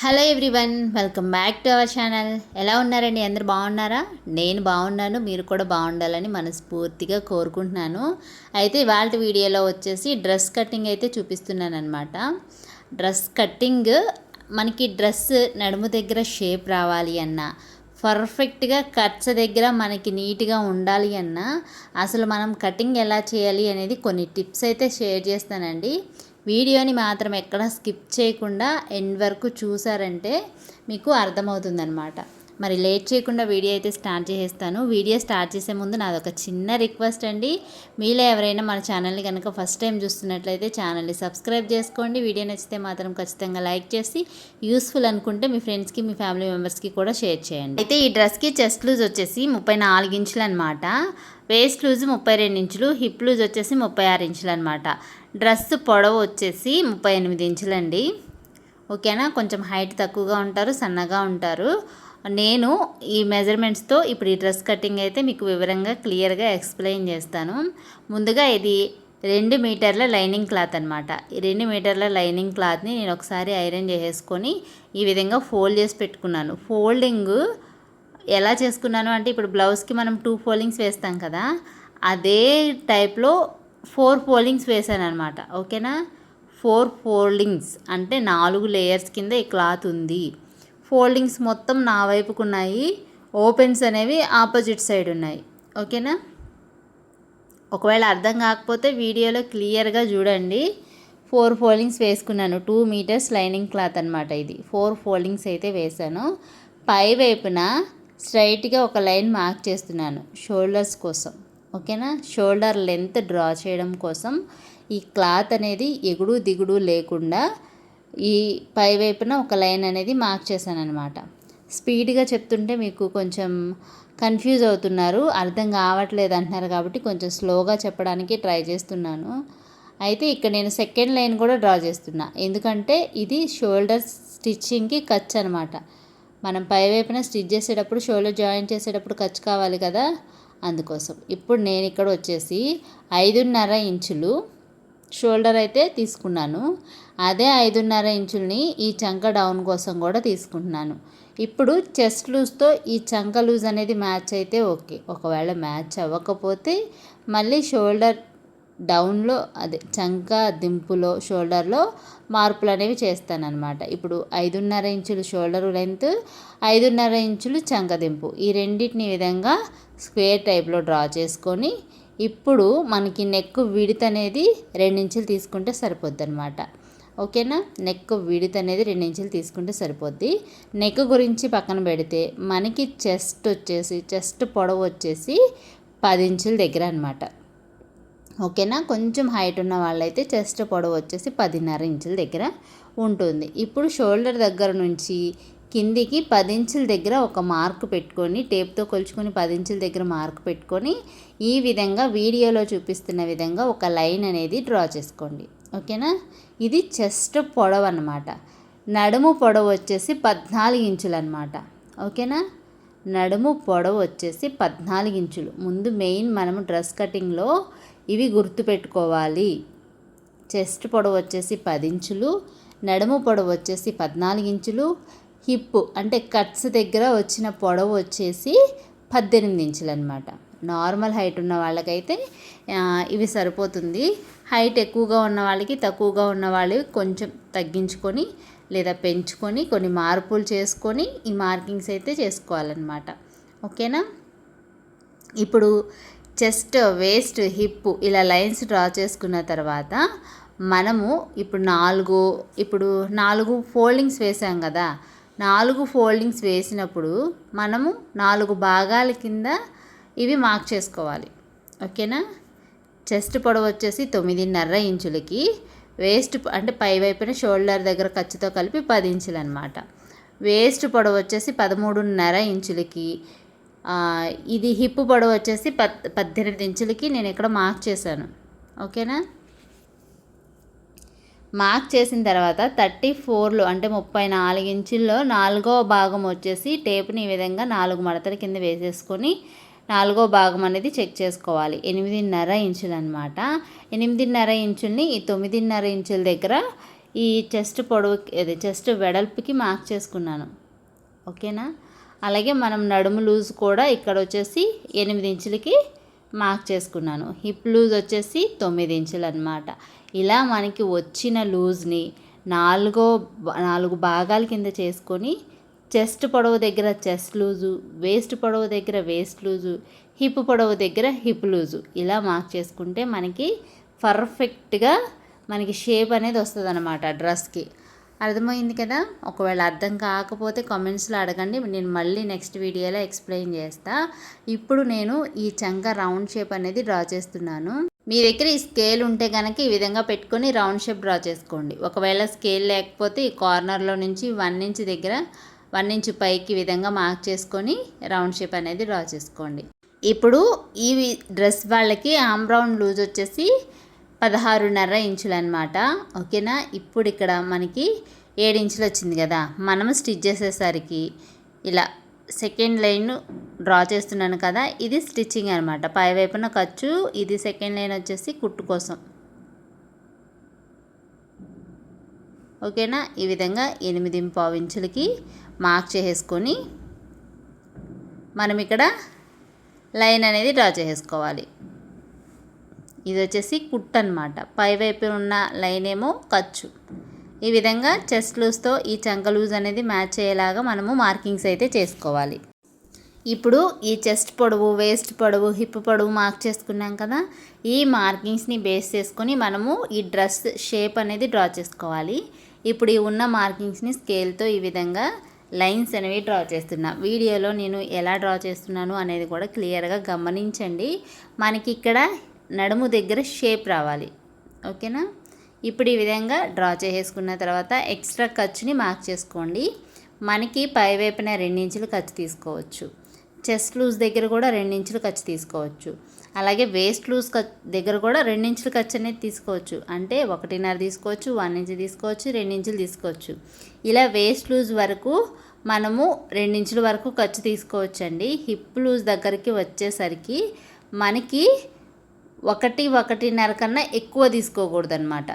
Hello everyone welcome back to our channel. ఎలా ఉన్నారండి? అందరు బాగున్నారా? నేను బాగున్నాను మీరు కూడా బాగుండాలని మనస్ఫూర్తిగా కోరుకుంటున్నాను. అయితే ఇవాళ వీడియోలో వచ్చేసి డ్రెస్ కటింగ్ అయితే చూపిస్తున్నాను అనమాట డ్రెస్ కటింగ్ మనకి డ్రెస్ నడుము దగ్గర షేప్ రావాలి అన్నా పర్ఫెక్ట్గా కట్స్ దగ్గర మనకి నీట్గా ఉండాలి అన్నా అసలు మనం కటింగ్ ఎలా చేయాలి అనేది కొన్ని టిప్స్ అయితే షేర్ చేస్తానండి. వీడియోని మాత్రం ఎక్కడ స్కిప్ చేయకుండా ఎండ్ వరకు చూసారంటే మీకు అర్థమవుతుందనమాట మరి లేట్ చేయకుండా వీడియో అయితే స్టార్ట్ చేసేస్తాను. వీడియో స్టార్ట్ చేసే ముందు నాది ఒక చిన్న రిక్వెస్ట్ అండి. మీలో ఎవరైనా మన ఛానల్ని కనుక ఫస్ట్ టైం చూస్తున్నట్లయితే ఛానల్ని సబ్స్క్రైబ్ చేసుకోండి. వీడియో నచ్చితే మాత్రం ఖచ్చితంగా లైక్ చేసి యూస్ఫుల్ అనుకుంటే మీ ఫ్రెండ్స్కి మీ ఫ్యామిలీ మెంబర్స్కి కూడా షేర్ చేయండి. అయితే ఈ డ్రెస్కి చెస్ట్ లూజ్ వచ్చేసి ముప్పై నాలుగు ఇంచులు అనమాట వేస్ట్ లూజ్ ముప్పై రెండు ఇంచులు హిప్ లూజ్ వచ్చేసి ముప్పై ఆరు ఇంచులు అనమాట డ్రెస్ పొడవు వచ్చేసి ముప్పై ఎనిమిది ఇంచులండి. ఓకేనా? కొంచెం హైట్ తక్కువగా ఉంటారు సన్నగా ఉంటారు. నేను ఈ మెజర్మెంట్స్తో ఇప్పుడు ఈ డ్రెస్ కటింగ్ అయితే మీకు వివరంగా క్లియర్గా ఎక్స్ప్లెయిన్ చేస్తాను. ముందుగా ఇది రెండు మీటర్ల లైనింగ్ క్లాత్ అనమాట ఈ రెండు మీటర్ల లైనింగ్ క్లాత్ని నేను ఒకసారి ఐరన్ చేసేసుకొని ఈ విధంగా ఫోల్డ్ చేసి పెట్టుకున్నాను. ఫోల్డింగ్ ఎలా చేసుకున్నాను అంటే ఇప్పుడు బ్లౌజ్కి మనం టూ ఫోల్డింగ్స్ వేస్తాం కదా అదే టైప్లో ఫోర్ ఫోల్డింగ్స్ వేసాను అనమాట ఓకేనా ఫోర్ ఫోల్డింగ్స్ అంటే నాలుగు లేయర్స్ కింద ఈ క్లాత్ ఉంది. ఫోల్డింగ్స్ మొత్తం నా వైపుకు ఉన్నాయి ఓపెన్స్ అనేవి ఆపోజిట్ సైడ్ ఉన్నాయి. ఓకేనా? ఒకవేళ అర్థం కాకపోతే వీడియోలో క్లియర్గా చూడండి. ఫోర్ ఫోల్డింగ్స్ వేసుకున్నాను. టూ మీటర్స్ లైనింగ్ క్లాత్ అనమాట ఇది. ఫోర్ ఫోల్డింగ్స్ అయితే వేసాను పై వైపున స్ట్రైట్గా ఒక లైన్ మార్క్ చేస్తున్నాను షోల్డర్స్ కోసం. ఓకేనా? షోల్డర్ లెంత్ డ్రా చేయడం కోసం ఈ క్లాత్ అనేది ఎగుడు దిగుడు లేకుండా ఈ పై వైపున ఒక లైన్ అనేది మార్క్ చేశాను అనమాట స్పీడ్గా చెప్తుంటే మీకు కొంచెం కన్ఫ్యూజ్ అవుతున్నారు అర్థం కావట్లేదు అంటున్నారు కాబట్టి కొంచెం స్లోగా చెప్పడానికి ట్రై చేస్తున్నాను. అయితే ఇక్కడ నేను సెకండ్ లైన్ కూడా డ్రా చేస్తున్నా. ఎందుకంటే ఇది షోల్డర్ స్టిచ్చింగ్కి ఖర్చు అనమాట మనం పై వైపున స్టిచ్ చేసేటప్పుడు షోల్డర్ జాయిన్ చేసేటప్పుడు ఖర్చు కావాలి కదా? అందుకోసం. ఇప్పుడు నేను ఇక్కడ వచ్చేసి ఐదున్నర ఇంచులు షోల్డర్ అయితే తీసుకున్నాను. అదే ఐదున్నర ఇంచుల్ని ఈ చంక డౌన్ కోసం కూడా తీసుకుంటున్నాను. ఇప్పుడు చెస్ట్ లూజ్తో ఈ చంక లూజ్ అనేది మ్యాచ్ అయితే ఓకే. ఒకవేళ మ్యాచ్ అవ్వకపోతే మళ్ళీ షోల్డర్ డౌన్లో అదే చంక దింపులో షోల్డర్లో మార్పులు అనేవి చేస్తానన్నమాట. ఇప్పుడు ఐదున్నర ఇంచులు షోల్డర్ లెంత్ ఐదున్నర ఇంచులు చంక దింపు. ఈ రెండింటిని విధంగా స్క్వేర్ టైప్లో డ్రా చేసుకొని ఇప్పుడు మనకి నెక్ విడత్ అనేది రెండించులు తీసుకుంటే సరిపోద్ది అనమాట ఓకేనా? నెక్ విడిత అనేది రెండు ఇంచులు తీసుకుంటే సరిపోద్ది. నెక్ గురించి పక్కన పెడితే మనకి చెస్ట్ వచ్చేసి చెస్ట్ పొడవు వచ్చేసి పది ఇంచుల దగ్గర అనమాట ఓకేనా? కొంచెం హైట్ ఉన్న వాళ్ళైతే చెస్ట్ పొడవు వచ్చేసి పదిన్నర ఇంచుల దగ్గర ఉంటుంది. ఇప్పుడు షోల్డర్ దగ్గర నుంచి కిందికి పది ఇంచుల దగ్గర ఒక మార్క్ పెట్టుకొని టేప్తో కొలుచుకొని పది ఇంచుల దగ్గర మార్క్ పెట్టుకొని ఈ విధంగా వీడియోలో చూపిస్తున్న విధంగా ఒక లైన్ అనేది డ్రా చేసుకోండి. ఓకేనా? ఇది చెస్ట్ పొడవు అనమాట నడుము పొడవు వచ్చేసి పద్నాలుగు ఇంచులు అనమాట ఓకేనా? నడుము పొడవు వచ్చేసి పద్నాలుగు ఇంచులు. ముందు మెయిన్ మనము డ్రెస్ కటింగ్లో ఇవి గుర్తుపెట్టుకోవాలి. చెస్ట్ పొడవు వచ్చేసి పది ఇంచులు నడుము పొడవు వచ్చేసి పద్నాలుగు ఇంచులు హిప్ అంటే కట్స్ దగ్గర వచ్చిన పొడవు వచ్చేసి పద్దెనిమిది ఇంచులు అనమాట నార్మల్ హైట్ ఉన్న వాళ్ళకైతే ఇవి సరిపోతుంది. హైట్ ఎక్కువగా ఉన్న వాళ్ళకి తక్కువగా ఉన్న వాళ్ళు కొంచెం తగ్గించుకొని లేదా పెంచుకొని కొన్ని మార్పులు చేసుకొని ఈ మార్కింగ్స్ అయితే చేసుకోవాలన్నమాట. ఓకేనా? ఇప్పుడు చెస్ట్ వేస్ట్ హిప్ ఇలా లైన్స్ డ్రా చేసుకున్న తర్వాత మనము ఇప్పుడు నాలుగు ఇప్పుడు నాలుగు ఫోల్డింగ్స్ వేసాం కదా నాలుగు ఫోల్డింగ్స్ వేసినప్పుడు మనము నాలుగు భాగాల కింద ఇవి మార్క్ చేసుకోవాలి. ఓకేనా? చెస్ట్ పొడవు వచ్చేసి తొమ్మిదిన్నర ఇంచులకి వేస్ట్ అంటే పై వైపున షోల్డర్ దగ్గర ఖర్చుతో కలిపి పది ఇంచులు అనమాట వేస్ట్ పొడవు వచ్చేసి పదమూడున్నర ఇంచులకి ఇది హిప్ పొడవు వచ్చేసి పద్ పద్దెనిమిది ఇంచులకి నేను ఇక్కడ మార్క్ చేశాను. ఓకేనా? మార్క్ చేసిన తర్వాత థర్టీ ఫోర్లో అంటే ముప్పై నాలుగు ఇంచుల్లో నాలుగో భాగం వచ్చేసి టేపుని ఈ విధంగా నాలుగు మడతల కింద వేసేసుకొని నాలుగో భాగం అనేది చెక్ చేసుకోవాలి. ఎనిమిదిన్నర ఇంచులు అనమాట ఎనిమిదిన్నర ఇంచుల్ని ఈ తొమ్మిదిన్నర ఇంచుల దగ్గర ఈ చెస్ట్ పొడవు అదే చెస్ట్ వెడల్పుకి మార్క్ చేసుకున్నాను. ఓకేనా? అలాగే మనం నడుము లూజ్ కూడా ఇక్కడ వచ్చేసి ఎనిమిది ఇంచులకి మార్క్ చేసుకున్నాను. హిప్ లూజ్ వచ్చేసి తొమ్మిది ఇంచులు అనమాట ఇలా మనకి వచ్చిన లూజ్ని నాలుగో నాలుగు భాగాల కింద చేసుకొని చెస్ట్ పొడవు దగ్గర చెస్ట్ లూజు వేస్ట్ పొడవు దగ్గర వేస్ట్ లూజు హిప్ పొడవు దగ్గర హిప్ లూజు. ఇలా మార్క్ చేసుకుంటే మనకి పర్ఫెక్ట్గా మనకి షేప్ అనేది వస్తుంది అనమాట డ్రెస్కి. అర్థమైంది కదా? ఒకవేళ అర్థం కాకపోతే కామెంట్స్లో అడగండి. నేను మళ్ళీ నెక్స్ట్ వీడియోలో ఎక్స్ప్లెయిన్ చేస్తా. ఇప్పుడు నేను ఈ చంక రౌండ్ షేప్ అనేది డ్రా చేస్తున్నాను. మీ దగ్గర ఈ స్కేల్ ఉంటే కనుక ఈ విధంగా పెట్టుకొని రౌండ్ షేప్ డ్రా చేసుకోండి. ఒకవేళ స్కేల్ లేకపోతే ఈ కార్నర్లో నుంచి వన్ ఇంచ్ దగ్గర వన్ ఇంచ్ పైకి విధంగా మార్క్ చేసుకొని రౌండ్ షేప్ అనేది డ్రా చేసుకోండి. ఇప్పుడు ఈ డ్రెస్ వాళ్ళకి ఆమ్ రౌండ్ లూజ్ వచ్చేసి పదహారున్నర ఇంచులు అనమాట ఓకేనా? ఇప్పుడు ఇక్కడ మనకి ఏడు ఇంచులు వచ్చింది కదా? మనం స్టిచ్ చేసేసరికి ఇలా సెకండ్ లైన్ డ్రా చేస్తున్నాను కదా? ఇది స్టిచ్చింగ్ అనమాట పై వైపున ఖర్చు ఇది సెకండ్ లైన్ వచ్చేసి కుట్టు కోసం. ఓకేనా? ఈ విధంగా ఎనిమిది పావు ఇంచులకి మార్క్ చేసేసుకొని మనం ఇక్కడ లైన్ అనేది డ్రా చేసేసుకోవాలి. ఇది వచ్చేసి కుట్ అనమాట పైవైపు ఉన్న లైన్ ఏమో ఖర్చు. ఈ విధంగా చెస్ట్ లూజ్తో ఈ చంక లూజ్ అనేది మ్యాచ్ అయ్యేలాగా మనము మార్కింగ్స్ అయితే చేసుకోవాలి. ఇప్పుడు ఈ చెస్ట్ పొడవు వేస్ట్ పొడవు హిప్ పొడవు మార్క్ చేసుకున్నాం కదా ఈ మార్కింగ్స్ని బేస్ చేసుకొని మనము ఈ డ్రెస్ షేప్ అనేది డ్రా చేసుకోవాలి. ఇప్పుడు ఈ ఉన్న మార్కింగ్స్ని స్కేల్తో ఈ విధంగా లైన్స్ అనేవి డ్రా చేస్తున్నా. వీడియోలో నేను ఎలా డ్రా చేస్తున్నాను అనేది కూడా క్లియర్గా గమనించండి. మనకి ఇక్కడ నడుము దగ్గర షేప్ రావాలి. ఓకేనా ఇప్పుడు ఈ విధంగా డ్రా చేసేసుకున్న తర్వాత ఎక్స్ట్రా ఖర్చుని మార్క్ చేసుకోండి. మనకి పైవైపున రెండించులు ఖర్చు తీసుకోవచ్చు. చెస్ట్ లూజ్ దగ్గర కూడా రెండించులు ఖర్చు తీసుకోవచ్చు. అలాగే వేస్ట్ లూజ్ దగ్గర కూడా రెండించులు ఖర్చు అనేది తీసుకోవచ్చు. అంటే ఒకటిన్నర తీసుకోవచ్చు వన్ ఇంచ్ తీసుకోవచ్చు రెండించులు తీసుకోవచ్చు. ఇలా వేస్ట్ లూజ్ వరకు మనము రెండించుల వరకు ఖర్చు తీసుకోవచ్చు అండి హిప్ లూజ్ దగ్గరికి వచ్చేసరికి మనకి ఒకటి ఒకటిన్నర కన్నా ఎక్కువ తీసుకోకూడదు అనమాట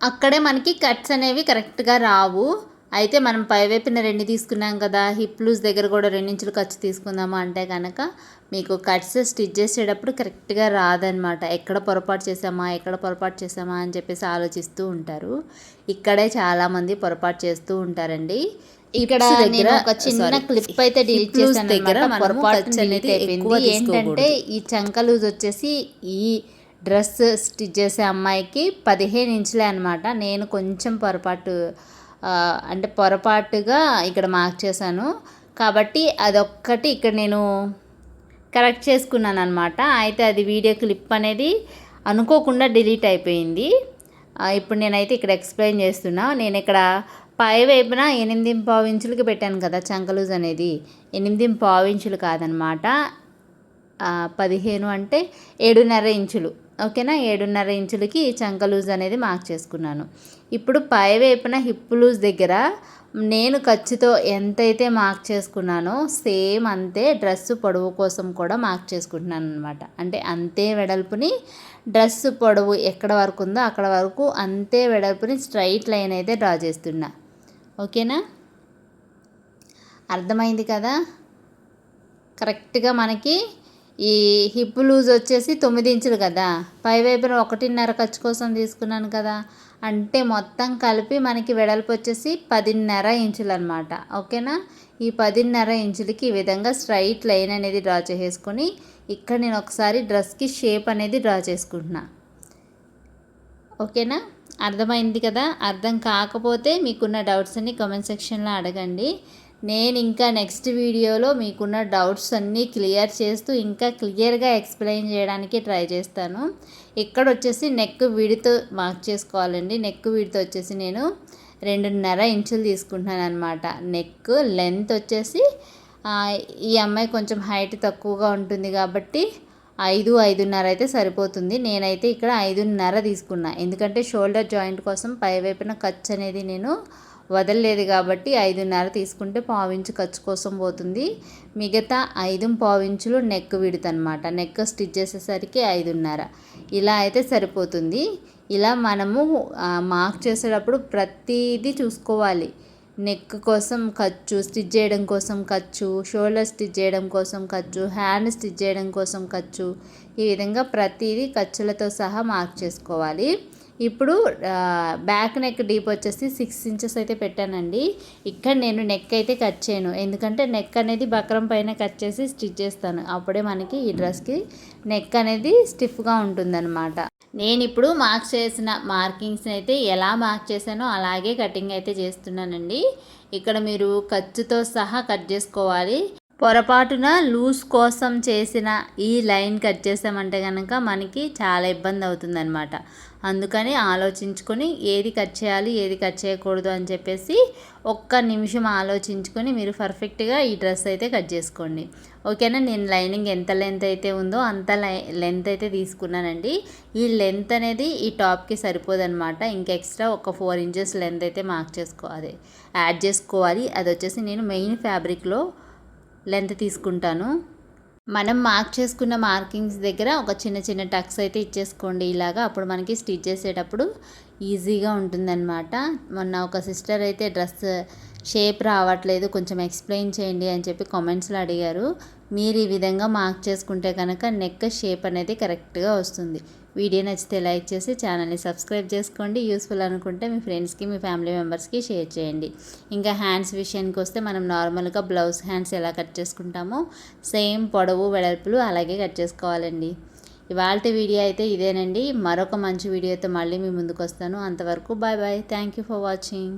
అక్కడే మనకి కట్స్ అనేవి కరెక్ట్గా రావు. అయితే మనం పైవైపున రెండు తీసుకున్నాం కదా హిప్ లూజ్ దగ్గర కూడా రెండించులు ఖర్చు తీసుకుందాము అంటే కనుక మీకు కట్స్ స్టిచ్ చేసేటప్పుడు కరెక్ట్గా రాదనమాట ఎక్కడ పొరపాటు చేసామా ఎక్కడ పొరపాటు చేసామా అని చెప్పేసి ఆలోచిస్తూ ఉంటారు. ఇక్కడే చాలామంది పొరపాటు చేస్తూ ఉంటారండి. ఇక్కడ నేను ఒక చిన్న క్లిప్ అయితే డిలీట్ చేశాను దగ్గర పొరపాటు అనేది ఏంటంటే ఈ చంక లూజ్ వచ్చేసి ఈ డ్రెస్ స్టిచ్ చేసే అమ్మాయికి పదిహేను ఇంచులే అనమాట నేను కొంచెం పొరపాటు అంటే పొరపాటుగా ఇక్కడ మార్క్ చేశాను. కాబట్టి అదొక్కటి ఇక్కడ నేను కరెక్ట్ చేసుకున్నాను అనమాట అయితే అది వీడియో క్లిప్ అనేది అనుకోకుండా డిలీట్ అయిపోయింది. ఇప్పుడు నేనైతే ఇక్కడ ఎక్స్ప్లెయిన్ చేస్తున్నా. నేను ఇక్కడ పై వైపున ఎనిమిది పావు ఇంచులకి పెట్టాను కదా చంకలూజ్ అనేది. ఎనిమిది పావు ఇంచులు కాదనమాట పదిహేను అంటే ఏడున్నర ఇంచులు. ఓకేనా? ఏడున్నర ఇంచులకి చంక లూజ్ అనేది మార్క్ చేసుకున్నాను. ఇప్పుడు పై వైపున హిప్ లూజ్ దగ్గర నేను ఖర్చుతో ఎంతైతే మార్క్ చేసుకున్నానో సేమ్ అంతే డ్రెస్ పొడవు కోసం కూడా మార్క్ చేసుకుంటున్నాను అనమాట అంటే అంతే వెడల్పుని డ్రెస్ పొడవు ఎక్కడ వరకు ఉందో అక్కడ వరకు అంతే వెడల్పుని స్ట్రైట్ లైన్ అయితే డ్రా చేస్తున్నా. ఓకేనా? అర్థమైంది కదా? కరెక్ట్గా మనకి ఈ హిప్ లూజ్ వచ్చేసి తొమ్మిది ఇంచులు కదా. పైవైపున ఒకటిన్నర ఖర్చు కోసం తీసుకున్నాను కదా. అంటే మొత్తం కలిపి మనకి వెడల్పు వచ్చేసి పదిన్నర ఇంచులు అనమాట ఓకేనా? ఈ పదిన్నర ఇంచులకి ఈ విధంగా స్ట్రైట్ లైన్ అనేది డ్రా చేసేసుకొని ఇక్కడ నేను ఒకసారి డ్రెస్కి షేప్ అనేది డ్రా చేసుకుంటున్నా. ఓకేనా? అర్థమైంది కదా? అర్థం కాకపోతే మీకున్న డౌట్స్ అన్ని కామెంట్ సెక్షన్లో అడగండి. నేను ఇంకా నెక్స్ట్ వీడియోలో మీకున్న డౌట్స్ అన్నీ క్లియర్ చేస్తూ ఇంకా క్లియర్గా ఎక్స్ప్లెయిన్ చేయడానికి ట్రై చేస్తాను. ఇక్కడ వచ్చేసి నెక్ విడితో మార్క్ చేసుకోవాలండి. నెక్ విడితో వచ్చేసి నేను రెండున్నర ఇంచులు తీసుకుంటున్నాను అనమాట నెక్ లెంత్ వచ్చేసి ఈ అమ్మాయి కొంచెం హైట్ తక్కువగా ఉంటుంది కాబట్టి ఐదు ఐదున్నర అయితే సరిపోతుంది. నేనైతే ఇక్కడ ఐదున్నర తీసుకున్నా. ఎందుకంటే షోల్డర్ జాయింట్ కోసం పై వైపున ఖర్చు అనేది నేను వదలలేదు కాబట్టి ఐదున్నర తీసుకుంటే పావించు ఖర్చు కోసం పోతుంది. మిగతా ఐదు పావించులు నెక్ విడుతనమాట నెక్ స్టిచ్ చేసేసరికి ఐదున్నర. ఇలా అయితే సరిపోతుంది. ఇలా మనము మార్క్ చేసేటప్పుడు ప్రతిదీ చూసుకోవాలి. నెక్ కోసం ఖర్చు స్టిచ్ చేయడం కోసం ఖర్చు షోల్డర్ స్టిచ్ చేయడం కోసం ఖర్చు హ్యాండ్ స్టిచ్ చేయడం కోసం ఖర్చు. ఈ విధంగా ప్రతిదీ ఖర్చులతో సహా మార్క్ చేసుకోవాలి. ఇప్పుడు బ్యాక్ నెక్ డీప్ వచ్చేసి సిక్స్ ఇంచెస్ అయితే పెట్టానండి. ఇక్కడ నేను నెక్ అయితే కట్ చేయను. ఎందుకంటే నెక్ అనేది బక్రం పైన కట్ చేసి స్టిచ్ చేస్తాను. అప్పుడే మనకి ఈ డ్రెస్కి నెక్ అనేది స్టిఫ్గా ఉంటుందన్నమాట. నేను ఇప్పుడు మార్క్ చేసిన మార్కింగ్స్ అయితే ఎలా మార్క్ చేశానో అలాగే కటింగ్ అయితే చేస్తున్నానండి. ఇక్కడ మీరు ఖర్చుతో సహా కట్ చేసుకోవాలి. పొరపాటున లూజ్ కోసం చేసిన ఈ లైన్ కట్ చేసామంటే కనుక మనకి చాలా ఇబ్బంది అవుతుందన్నమాట. అందుకని ఆలోచించుకొని ఏది కట్ చేయాలి ఏది కట్ చేయకూడదు అని చెప్పేసి ఒక్క నిమిషం ఆలోచించుకొని మీరు పర్ఫెక్ట్గా ఈ డ్రెస్ అయితే కట్ చేసుకోండి. ఓకేనా? నేను లైనింగ్ ఎంత లెంత్ అయితే ఉందో అంత లెంత్ అయితే తీసుకున్నానండి. ఈ లెంత్ అనేది ఈ టాప్కి సరిపోదన్నమాట. ఇంకా ఎక్స్ట్రా ఒక ఫోర్ ఇంచెస్ లెంత్ అయితే మార్క్ చేసుకోవాలి. యాడ్ చేసుకోవాలి. అది వచ్చేసి నేను మెయిన్ ఫ్యాబ్రిక్లో లెంత్ తీసుకుంటాను. మనం మార్క్ చేసుకున్న మార్కింగ్స్ దగ్గర ఒక చిన్న చిన్న టక్స్ అయితే ఇచ్చేసుకోండి ఇలాగా. అప్పుడు మనకి స్టిచ్ చేసేటప్పుడు ఈజీగా ఉంటుందన్నమాట. మొన్న ఒక సిస్టర్ అయితే డ్రెస్ షేప్ రావట్లేదు కొంచెం ఎక్స్ప్లెయిన్ చేయండి అని చెప్పి కామెంట్స్లో అడిగారు. మీరు ఈ విధంగా మార్క్ చేసుకుంటే కనుక నెక్ షేప్ అనేది కరెక్ట్గా వస్తుంది. వీడియో నచ్చితే లైక్ చేసి ఛానల్ని సబ్స్క్రైబ్ చేసుకోండి. యూస్ఫుల్ అనుకుంటే మీ ఫ్రెండ్స్కి మీ ఫ్యామిలీ మెంబర్స్కి షేర్ చేయండి. ఇంకా హ్యాండ్స్ విషయానికి వస్తే మనం నార్మల్గా బ్లౌజ్ హ్యాండ్స్ ఎలా కట్ చేసుకుంటామో సేమ్ పొడవు వెడల్పులు అలాగే కట్ చేసుకోవాలండి. ఇవాళ వీడియో అయితే ఇదేనండి. మరొక మంచి వీడియోతో మళ్ళీ మీ ముందుకు వస్తాను అంతవరకు bye bye. Thank you for watching.